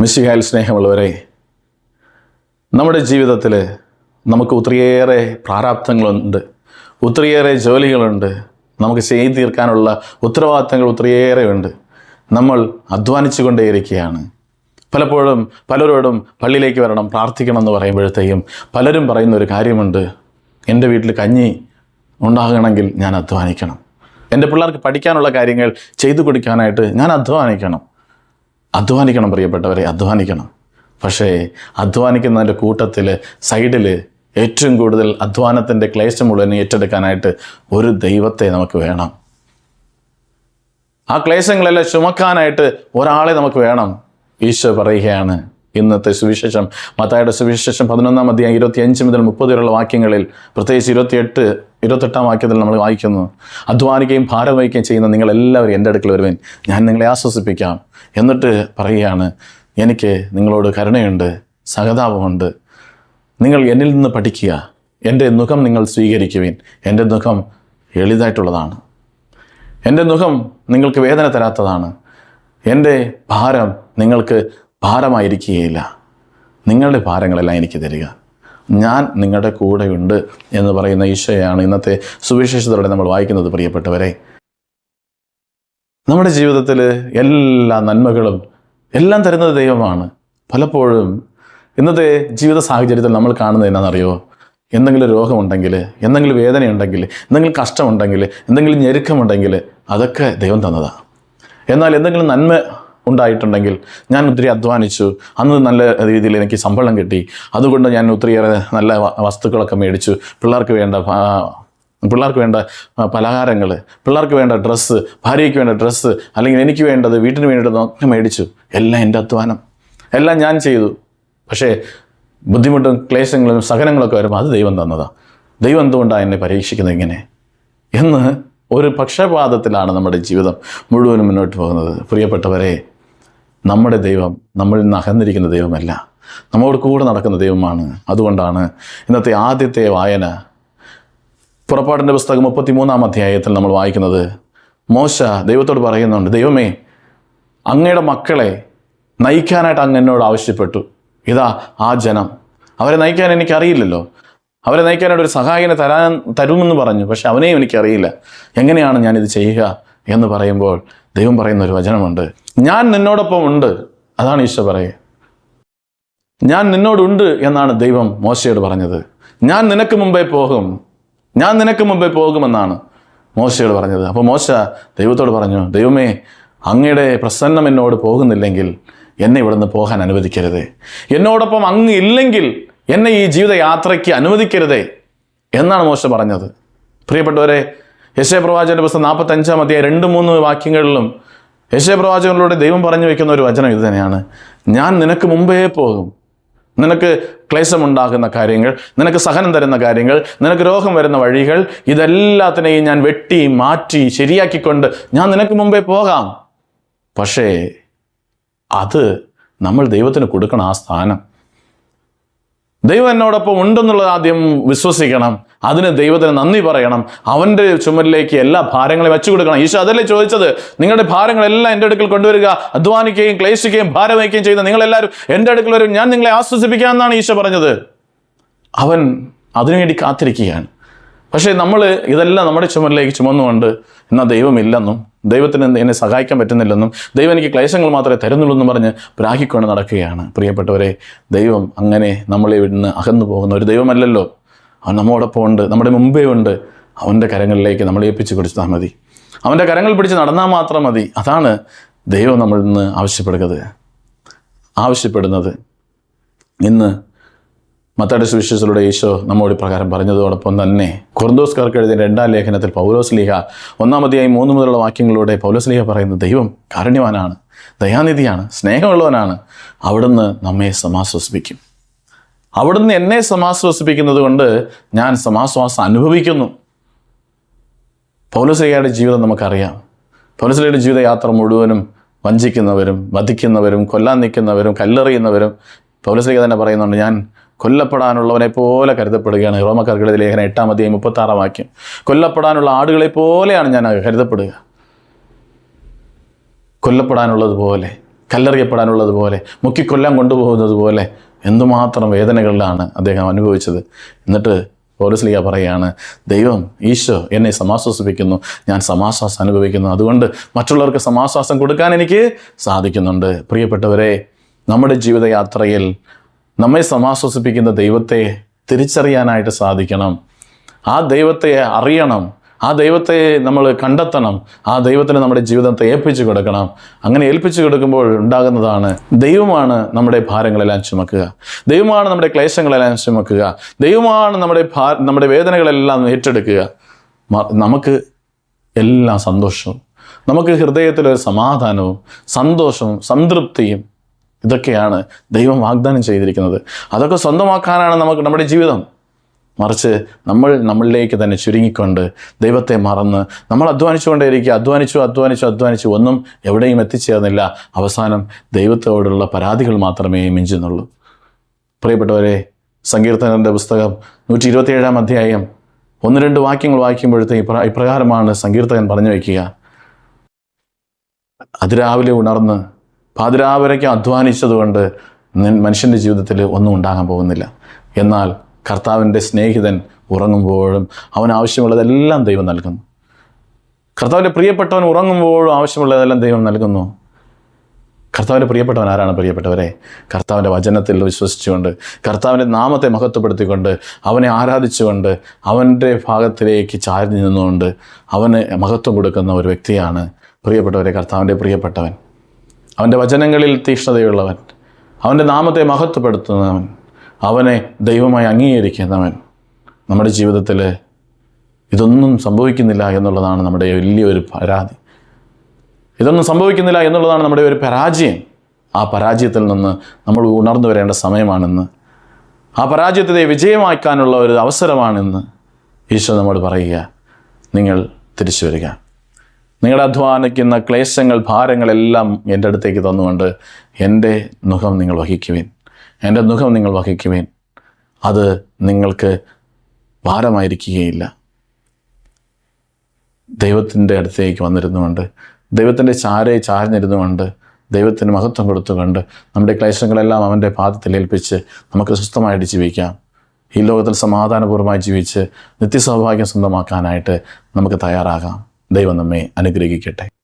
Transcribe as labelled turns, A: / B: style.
A: മിശിഹായിൽ സ്നേഹമുള്ളവരെ നമ്മുടെ ജീവിതത്തിൽ നമുക്ക് ഒത്തിരിയേറെ പ്രാരാബ്ദങ്ങളുണ്ട് ഒത്തിരിയേറെ ജോലികളുണ്ട് നമുക്ക് ചെയ്തു തീർക്കാനുള്ള ഉത്തരവാദിത്തങ്ങൾ ഒത്തിരിയേറെ ഉണ്ട് നമ്മൾ അധ്വാനിച്ചു കൊണ്ടേയിരിക്കുകയാണ് പലപ്പോഴും പലരോടും പള്ളിയിലേക്ക് വരണം പ്രാർത്ഥിക്കണം എന്ന് പറയുമ്പോഴത്തേക്കും പലരും പറയുന്ന ഒരു കാര്യമുണ്ട് എന്റെ വീട്ടിൽ കഞ്ഞി ഉണ്ടാകണമെങ്കിൽ ഞാൻ അധ്വാനിക്കണം. എന്റെ പിള്ളേർക്ക് പഠിക്കാനുള്ള കാര്യങ്ങൾ ചെയ്തു കൊടുക്കാനായിട്ട് ഞാൻ അധ്വാനിക്കണം. അധ്വാനിക്കണം പ്രിയപ്പെട്ടവരെ അധ്വാനിക്കണം. പക്ഷേ അധ്വാനിക്കുന്നതിന്റെ കൂട്ടത്തിൽ സൈഡിൽ ഏറ്റവും കൂടുതൽ അധ്വാനത്തിന്റെ ക്ലേശം മുഴുവൻ ഏറ്റെടുക്കാനായിട്ട് ഒരു ദൈവത്തെ നമുക്ക് വേണം. ആ ക്ലേശങ്ങളെല്ലാം ചുമക്കാനായിട്ട് ഒരാളെ നമുക്ക് വേണം. ഈശോ പറയുകയാണ് ഇന്നത്തെ സുവിശേഷം. മത്തായുടെ സുവിശേഷം പതിനൊന്നാം അധ്യായം ഇരുപത്തി അഞ്ച് മുതൽ മുപ്പത് വരെയുള്ള വാക്യങ്ങളിൽ പ്രത്യേകിച്ച് ഇരുപത്തിയെട്ട് ഇരുപത്തെട്ടാം വാക്യത്തിൽ നമ്മൾ വായിക്കുന്നു. അധ്വാനിക്കുകയും ഭാരം വഹിക്കുകയും ചെയ്യുന്ന നിങ്ങളെല്ലാവരും എന്റെ അടുക്കൽ വരുവേൻ. ഞാൻ നിങ്ങളെ ആശ്വസിപ്പിക്കാം. എന്നിട്ട് പറയുകയാണ് എനിക്ക് നിങ്ങളോട് കരുണയുണ്ട് സഹതാപമുണ്ട്. നിങ്ങൾ എന്നിൽ നിന്ന് പഠിക്കുക. എന്റെ മുഖം നിങ്ങൾ സ്വീകരിക്കുവിൻ. എന്റെ മുഖം എളിതായിട്ടുള്ളതാണ്. എന്റെ മുഖം നിങ്ങൾക്ക് വേദന തരാത്തതാണ്. എന്റെ ഭാരം നിങ്ങൾക്ക് ഭാരമായിരിക്കുകയില്ല. നിങ്ങളുടെ ഭാരങ്ങളെല്ലാം എനിക്ക് തരിക. ഞാൻ നിങ്ങളുടെ കൂടെയുണ്ട് എന്ന് പറയുന്ന ഈശോയാണ് ഇന്നത്തെ സുവിശേഷത്തിലൂടെ നമ്മൾ വായിക്കുന്നത് പ്രിയപ്പെട്ടവരെ. നമ്മുടെ ജീവിതത്തിൽ എല്ലാ നന്മകളും എല്ലാം തരുന്നത് ദൈവമാണ്. പലപ്പോഴും ഇന്നത്തെ ജീവിത സാഹചര്യത്തിൽ നമ്മൾ കാണുന്നത് എന്നാണെന്നറിയോ? എന്തെങ്കിലും രോഗമുണ്ടെങ്കിൽ എന്തെങ്കിലും വേദനയുണ്ടെങ്കിൽ എന്തെങ്കിലും കഷ്ടമുണ്ടെങ്കിൽ എന്തെങ്കിലും ഞെരുക്കമുണ്ടെങ്കിൽ അതൊക്കെ ദൈവം തന്നതാണ് എന്നാൽ എന്തെങ്കിലും നന്മ ഉണ്ടായിട്ടുണ്ടെങ്കിൽ ഞാൻ ഒത്തിരി അധ്വാനിച്ചു. അന്ന് നല്ല രീതിയിൽ എനിക്ക് ശമ്പളം കിട്ടി. അതുകൊണ്ട് ഞാൻ ഒത്തിരിയേറെ നല്ല വസ്തുക്കളൊക്കെ മേടിച്ചു. പിള്ളേർക്ക് വേണ്ട പിള്ളേർക്ക് വേണ്ട പലഹാരങ്ങൾ പിള്ളേർക്ക് വേണ്ട ഡ്രസ്സ് ഭാര്യയ്ക്ക് വേണ്ട ഡ്രസ്സ് അല്ലെങ്കിൽ എനിക്ക് വേണ്ടത് വീട്ടിന് വേണ്ടതൊക്കെ മേടിച്ചു. എല്ലാം എന്റെ അധ്വാനം. എല്ലാം ഞാൻ ചെയ്തു. പക്ഷേ ബുദ്ധിമുട്ടും ക്ലേശങ്ങളും സഹനങ്ങളൊക്കെ വരുമ്പോൾ അത് ദൈവം തന്നതാണ് ദൈവം എന്തുകൊണ്ടാണ് എന്നെ പരീക്ഷിക്കുന്നത് ഇങ്ങനെ? എന്ന് ഒരു പക്ഷപാതത്തിലാണ് നമ്മുടെ ജീവിതം മുഴുവനും മുന്നോട്ട് പോകുന്നത്. പ്രിയപ്പെട്ടവരെ നമ്മുടെ ദൈവം നമ്മളിൽ നിന്ന് അകന്നിരിക്കുന്ന ദൈവമല്ല. നമ്മോട് കൂടെ നടക്കുന്ന ദൈവമാണ്. അതുകൊണ്ടാണ് ഇന്നത്തെ ആദ്യത്തെ വായന. പുറപ്പാടിന്റെ പുസ്തകം മുപ്പത്തിമൂന്നാം അധ്യായത്തിൽ നമ്മൾ വായിക്കുന്നത് മോശ ദൈവത്തോട് പറയുന്നുണ്ട് ദൈവമേ അങ്ങയുടെ മക്കളെ നയിക്കാനായിട്ട് അങ്ങ് എന്നോട് ആവശ്യപ്പെട്ടു. ഇതാ ആ ജനം. അവരെ നയിക്കാൻ എനിക്കറിയില്ലല്ലോ. അവരെ നയിക്കാനായിട്ട് ഒരു സഹായനെ തരാൻ തരുമെന്ന് പറഞ്ഞു പക്ഷെ അവനെയും എനിക്കറിയില്ല. എങ്ങനെയാണ് ഞാനിത് ചെയ്യുക? എന്ന് പറയുമ്പോൾ ദൈവം പറയുന്ന ഒരു വചനമുണ്ട്. ഞാൻ നിന്നോടൊപ്പം ഉണ്ട് അതാണ് ഈശോ പറയുക. ഞാൻ നിന്നോടുണ്ട് എന്നാണ് ദൈവം മോശയോട് പറഞ്ഞത്. ഞാൻ നിനക്ക് മുമ്പേ പോകും ഞാൻ നിനക്ക് മുമ്പേ പോകുമെന്നാണ് മോശയോട് പറഞ്ഞത്. അപ്പോൾ മോശ ദൈവത്തോട് പറഞ്ഞു ദൈവമേ അങ്ങയുടെ പ്രസന്നം എന്നോട് പോകുന്നില്ലെങ്കിൽ എന്നെ ഇവിടുന്ന് പോകാൻ അനുവദിക്കരുതേ. എന്നോടൊപ്പം അങ്ങ് ഇല്ലെങ്കിൽ എന്നെ ഈ ജീവിതയാത്രയ്ക്ക് അനുവദിക്കരുതേ എന്നാണ് മോശ പറഞ്ഞത്. പ്രിയപ്പെട്ടവരെ യശയ പ്രവാചകന്റെ പുസ്തകം നാൽപ്പത്തഞ്ചാം അധ്യായം രണ്ട് മൂന്ന് വാക്യങ്ങളിലും യശേ പ്രവാചകനിലൂടെ ദൈവം പറഞ്ഞു വെക്കുന്ന ഒരു വചനം ഇത് തന്നെയാണ്. ഞാൻ നിനക്ക് മുമ്പേ പോകും. നിനക്ക് ക്ലേശമുണ്ടാകുന്ന കാര്യങ്ങൾ നിനക്ക് സഹനം തരുന്ന കാര്യങ്ങൾ നിനക്ക് രോഗം വരുന്ന വഴികൾ ഇതെല്ലാത്തിനെയും ഞാൻ വെട്ടി മാറ്റി ശരിയാക്കിക്കൊണ്ട് ഞാൻ നിനക്ക് മുമ്പേ പോകാം. പക്ഷേ അത് നമ്മൾ ദൈവത്തിന് കൊടുക്കണം ആ സ്ഥാനം. ദൈവം എന്നോടൊപ്പം ഉണ്ടെന്നുള്ളത് ആദ്യം വിശ്വസിക്കണം. അതിന് ദൈവത്തിന് നന്ദി പറയണം. അവന്റെ ചുമലിലേക്ക് എല്ലാ ഭാരങ്ങളെയും വെച്ചു കൊടുക്കണം ഈശോ അതല്ലേ ചോദിച്ചത്? നിങ്ങളുടെ ഭാരങ്ങളെല്ലാം എന്റെ അടുക്കൽ കൊണ്ടുവരിക അധ്വാനിക്കുകയും ക്ലേശിക്കുകയും ഭാരം വഹിക്കുകയും ചെയ്യുന്ന നിങ്ങളെല്ലാവരും എന്റെ അടുക്കൽ വരും. ഞാൻ നിങ്ങളെ ആശ്വസിപ്പിക്കാമെന്നാണ് ഈശോ പറഞ്ഞത്. അവൻ അതിനുവേണ്ടി കാത്തിരിക്കുകയാണ്. പക്ഷേ നമ്മൾ ഇതെല്ലാം നമ്മുടെ ചുമലിലേക്ക് ചുമന്നുകൊണ്ട് എന്നാൽ ദൈവമില്ലെന്നും ദൈവത്തിന് എന്നെ സഹായിക്കാൻ പറ്റുന്നില്ലെന്നും ദൈവം എനിക്ക് ക്ലേശങ്ങൾ മാത്രമേ തരുന്നുള്ളൂ എന്നും പറഞ്ഞ് പ്രാഹിക്കൊണ്ട് നടക്കുകയാണ്. പ്രിയപ്പെട്ടവരെ ദൈവം അങ്ങനെ നമ്മളെ ഇവിടുന്ന് അകന്നു പോകുന്ന ഒരു ദൈവമല്ലല്ലോ. അവൻ നമ്മോടൊപ്പം ഉണ്ട് നമ്മുടെ മുമ്പേ ഉണ്ട്. അവന്റെ കരങ്ങളിലേക്ക് നമ്മൾ ഏൽപ്പിച്ച് കൊടുത്താൽ മതി. അവന്റെ കരങ്ങൾ പിടിച്ച് നടന്നാൽ മാത്രം മതി. അതാണ് ദൈവം നമ്മളിൽ നിന്ന് ആവശ്യപ്പെടുന്നത്. ആവശ്യപ്പെടുന്നത്. ഇന്ന് മത്താടി സുവിശേഷത്തിലൂടെ ഈശോ നമ്മോട് പ്രകാരം പറഞ്ഞതോടൊപ്പം തന്നെ കുറുന്തോസ്കാർക്ക് എഴുതിയ രണ്ടാം ലേഖനത്തിൽ പൗലോസ് ലീഹ ഒന്നാമതിയായി മൂന്ന് മുതലുള്ള വാക്യങ്ങളിലൂടെ പൗലോസ് ലീഹ പറയുന്നത് ദൈവം കാരുണ്യവാനാണ് ദയാനിധിയാണ് സ്നേഹമുള്ളവനാണ്. അവിടുന്ന് നമ്മെ സമാശ്വസിപ്പിക്കും. അവിടുന്ന് എന്നെ സമാശ്വസിപ്പിക്കുന്നത് കൊണ്ട് ഞാൻ സമാശ്വാസം അനുഭവിക്കുന്നു. പൗലശ്രീയുടെ ജീവിതം നമുക്കറിയാം. പൗലശ്രീയുടെ ജീവിതയാത്ര മുഴുവനും വഞ്ചിക്കുന്നവരും വധിക്കുന്നവരും കൊല്ലാൻ നിൽക്കുന്നവരും കല്ലെറിയുന്നവരും പൗലോസ്ലിഹ തന്നെ പറയുന്നുണ്ട് ഞാൻ കൊല്ലപ്പെടാനുള്ളവനെ പോലെ കരുതപ്പെടുകയാണ്. റോമക്കാർക്കിടയിൽ ലേഖനം എട്ടാം അധ്യായം മുപ്പത്താറാം വാക്യം. കൊല്ലപ്പെടാനുള്ള ആടുകളെ പോലെയാണ് ഞാൻ കരുതപ്പെടുക. കൊല്ലപ്പെടാനുള്ളതുപോലെ കല്ലെറിയപ്പെടാനുള്ളതുപോലെ മുക്കിക്കൊല്ലാൻ കൊണ്ടുപോകുന്നത് പോലെ എന്തുമാത്രം വേദനകളിലാണ് അദ്ദേഹം അനുഭവിച്ചത്. എന്നിട്ട് പൗരസ്ലിയ പറയുകയാണ് ദൈവം ഈശോ എന്നെ സമാശ്വസിപ്പിക്കുന്നു. ഞാൻ സമാശ്വാസം അനുഭവിക്കുന്നു. അതുകൊണ്ട് മറ്റുള്ളവർക്ക് സമാശ്വാസം കൊടുക്കാൻ എനിക്ക് സാധിക്കുന്നുണ്ട്. പ്രിയപ്പെട്ടവരെ നമ്മുടെ ജീവിതയാത്രയിൽ നമ്മെ സമാശ്വസിപ്പിക്കുന്ന ദൈവത്തെ തിരിച്ചറിയാനായിട്ട് സാധിക്കണം. ആ ദൈവത്തെ അറിയണം. ആ ദൈവത്തെ നമ്മൾ കണ്ടെത്തണം. ആ ദൈവത്തിന് നമ്മുടെ ജീവിതത്തെ ഏൽപ്പിച്ചു കൊടുക്കണം. അങ്ങനെ ഏൽപ്പിച്ചു കൊടുക്കുമ്പോൾ ഉണ്ടാകുന്നതാണ് ദൈവമാണ് നമ്മുടെ ഭാരങ്ങളെല്ലാം ചുമക്കുക. ദൈവമാണ് നമ്മുടെ ക്ലേശങ്ങളെല്ലാം ചുമക്കുക. ദൈവമാണ് നമ്മുടെ ഭാ നമ്മുടെ വേദനകളെല്ലാം ഏറ്റെടുക്കുക. നമുക്ക് എല്ലാ സന്തോഷവും നമുക്ക് ഹൃദയത്തിലൊരു സമാധാനവും സന്തോഷവും സംതൃപ്തിയും ഇതൊക്കെയാണ് ദൈവം വാഗ്ദാനം ചെയ്തിരിക്കുന്നത്. അതൊക്കെ സ്വന്തമാക്കാനാണ് നമുക്ക് നമ്മുടെ ജീവിതം. മറിച്ച് നമ്മൾ നമ്മളിലേക്ക് തന്നെ ചുരുങ്ങിക്കൊണ്ട് ദൈവത്തെ മറന്ന് നമ്മൾ അധ്വാനിച്ചുകൊണ്ടേയിരിക്കുക. അധ്വാനിച്ചു അധ്വാനിച്ചു അധ്വാനിച്ചു. ഒന്നും എവിടെയും എത്തിച്ചേർന്നില്ല. അവസാനം ദൈവത്തോടുള്ള പരാതികൾ മാത്രമേ മിഞ്ചുന്നുള്ളൂ. പ്രിയപ്പെട്ടവരെ സങ്കീർത്തനന്റെ പുസ്തകം നൂറ്റി ഇരുപത്തിയേഴാം അധ്യായം ഒന്ന് രണ്ട് വാക്യങ്ങൾ വായിക്കുമ്പോഴത്തെ ഇപ്ര ഇപ്രകാരമാണ് സങ്കീർത്തകൻ പറഞ്ഞു വയ്ക്കുക. അതിരാവിലെ ഉണർന്ന് പാതിരാവരയ്ക്ക് അധ്വാനിച്ചതുകൊണ്ട് മനുഷ്യന്റെ ജീവിതത്തിൽ ഒന്നും ഉണ്ടാകാൻ പോകുന്നില്ല. എന്നാൽ കർത്താവിന്റെ സ്നേഹിതൻ ഉറങ്ങുമ്പോഴും അവന് ആവശ്യമുള്ളതെല്ലാം ദൈവം നൽകുന്നു. കർത്താവിന്റെ പ്രിയപ്പെട്ടവൻ ഉറങ്ങുമ്പോഴും ആവശ്യമുള്ളതെല്ലാം ദൈവം നൽകുന്നു. കർത്താവിന്റെ പ്രിയപ്പെട്ടവൻ ആരാണ് പ്രിയപ്പെട്ടവരെ? കർത്താവിന്റെ വചനത്തിൽ വിശ്വസിച്ചുകൊണ്ട് കർത്താവിന്റെ നാമത്തെ മഹത്വപ്പെടുത്തിക്കൊണ്ട് അവനെ ആരാധിച്ചുകൊണ്ട് അവന്റെ ഭാഗത്തിലേക്ക് ചാരി നിന്നുകൊണ്ട് അവന് മഹത്വം കൊടുക്കുന്ന ഒരു വ്യക്തിയാണ് പ്രിയപ്പെട്ടവരെ കർത്താവിന്റെ പ്രിയപ്പെട്ടവൻ. അവന്റെ വചനങ്ങളിൽ തീക്ഷ്ണതയുള്ളവൻ അവന്റെ നാമത്തെ മഹത്വപ്പെടുത്തുന്നവൻ. അവനെ ദൈവമായി അംഗീകരിക്കുന്നവൻ നമ്മുടെ ജീവിതത്തിൽ ഇതൊന്നും സംഭവിക്കുന്നില്ല എന്നുള്ളതാണ് നമ്മുടെ വലിയൊരു പരാതി. ഇതൊന്നും സംഭവിക്കുന്നില്ല എന്നുള്ളതാണ് നമ്മുടെ ഒരു പരാജയം. ആ പരാജയത്തിൽ നിന്ന് നമ്മൾ ഉണർന്നു വരേണ്ട സമയമാണെന്ന്. ആ പരാജയത്തെ വിജയമാക്കാനുള്ള ഒരു അവസരമാണെന്ന് ഈശോ നമ്മോട് പറയുക. നിങ്ങൾ തിരിച്ചു വരിക. നിങ്ങളുടെ അധ്വാനിക്കുന്ന ക്ലേശങ്ങൾ ഭാരങ്ങളെല്ലാം എന്റെ അടുത്തേക്ക് തന്നുകൊണ്ട് എന്റെ മുഖം നിങ്ങൾ വഹിക്കുവിൻ. എന്റെ മുഖം നിങ്ങൾ വഹിക്കുവേൻ. അത് നിങ്ങൾക്ക് ഭാരമായിരിക്കുകയില്ല. ദൈവത്തിന്റെ അടുത്തേക്ക് വന്നിരുന്നുകൊണ്ട് ദൈവത്തിന്റെ ചാരെ ചാരഞ്ഞിരുന്നുകൊണ്ട് ദൈവത്തിന് മഹത്വം കൊടുത്തുകൊണ്ട് നമ്മുടെ ക്ലേശങ്ങളെല്ലാം അവന്റെ പാദത്തിൽ ഏൽപ്പിച്ച് നമുക്ക് സ്വസ്ഥമായിട്ട് ജീവിക്കാം. ഈ ലോകത്തിൽ സമാധാനപൂർവമായി ജീവിച്ച് നിത്യസൗഭാഗ്യം സ്വന്തമാക്കാനായിട്ട് നമുക്ക് തയ്യാറാകാം. ദൈവം നമ്മെ അനുഗ്രഹിക്കട്ടെ.